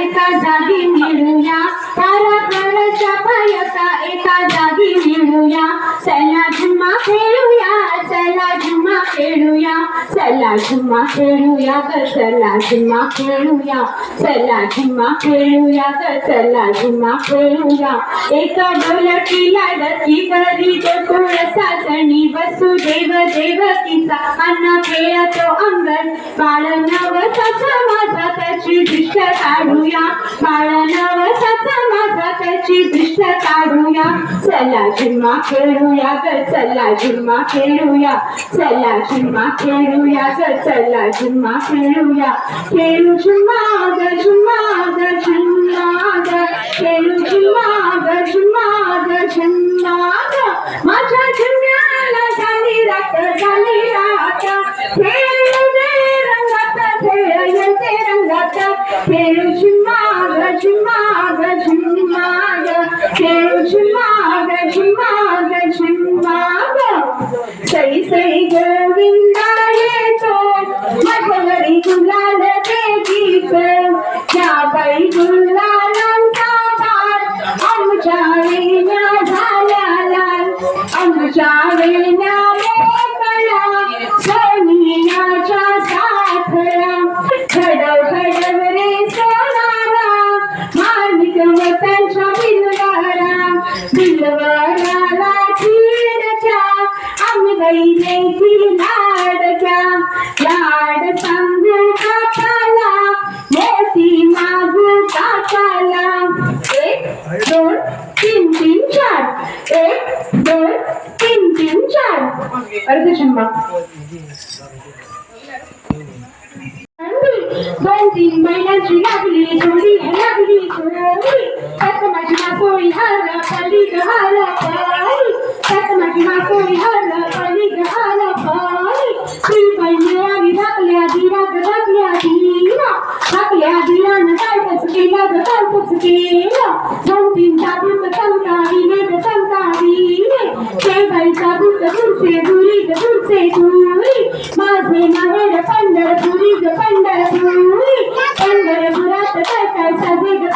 एका जागी मिळूया. तारा घराच्या पायका एका जागी मिळूया. चला झुम्मा ಸಲ ಜುಮ್ಮ ಕೇಳುಯ ಸಲ ಜುಮ್ಮ ಕೇಳುಯ ಸಲ ಜುಮ್ಮ ಕೇಳುಯ ಸಲ ಜುಮ್ಮ ಕೇಳುಯ ಸಲ ಜುಮ್ಮ ಕೇಳುಯ ಏಕ ಡೋಲಕಿಲ ರತಿ ಬರಿದ ಕುಳ ಸಾಸಣಿ ವಸು ದೇವ ದೇವಕಿಸ ಅನ್ನ ಕೇಳತೋ ಅಂಗರ್ ಬಾಳ ನವ ಸಸ ಮಾತಾ ತಚಿ ದೃಷ್ಟ ಕಾಡುಯ ಬಾಳ ನವ ಸಸ त्याची दृष्ट काढूया चला झिम्मा खेळूया ग चला झिम्मा खेळूया चला झिम्मा खेळूया ग चला झिम्मा खेळूया खेळू झुम्मा ग झुम्मा ग झुम्मा ग खेळू झुम्मा ग झुम्मा ग झुम्मा ग माझ्या झुम्म्याला झाली रात झाली रात खेळू दे रंगात खेळ येते रंगात खेळू झुम्मा ग झुम्मा ग झुम्मा ग खेळू झुम्मा ग झुम्मा ग झुम्मा ग सई सई आम्ही बैलेची लाडक्या लाड सांगू काकाला मोती मागू काकाला एक दोन तीन तीन चार. एक दोन तीन तीन चार. अर्धशंभा दोन तीन लागली जोडी लागली जोडी त्यात माझी मासोळी हर हार त्यात माझी टाकल्या दिरानं कायच केलं ग कायच दोन तीन चाबूक चमकाविले ग चमकाविले ते बाईचा बुट दुरसे दुरी ग दुरसे दुरी माझे माहेर पंढरपुरी ग पंढरपुरी. पंढरपुरात काय काय साजे ग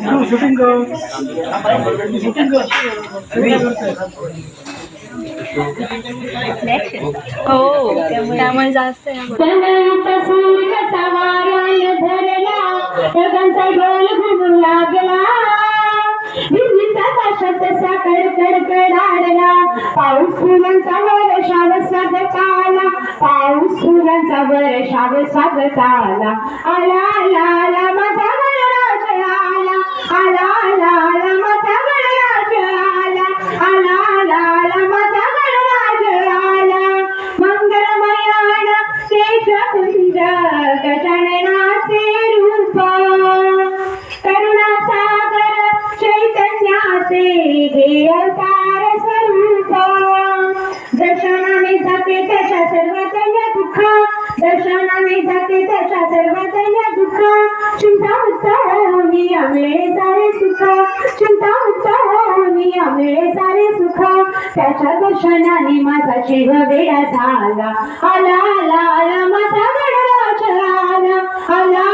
शूटिंग हो त्यामुळे जास्त पाऊस फुलांचा वर्षाव स्वागत आला पाऊस फुलांचा वर्षाव स्वागत आला आला आला हे अवतार स्वरूप. दर्शनाने जाते त्याच्या सर्व दैन्य दुःख दर्शनाने जाते त्याच्या सर्व दैन्य दुःख. चिंता मुक्त होऊनी सारे सुख. चिंता मुक्त होऊनी सारे सुख. त्याच्या दर्शनाने माझा जीव वेळा झाला. आला आला आला माझा गणराज आला आला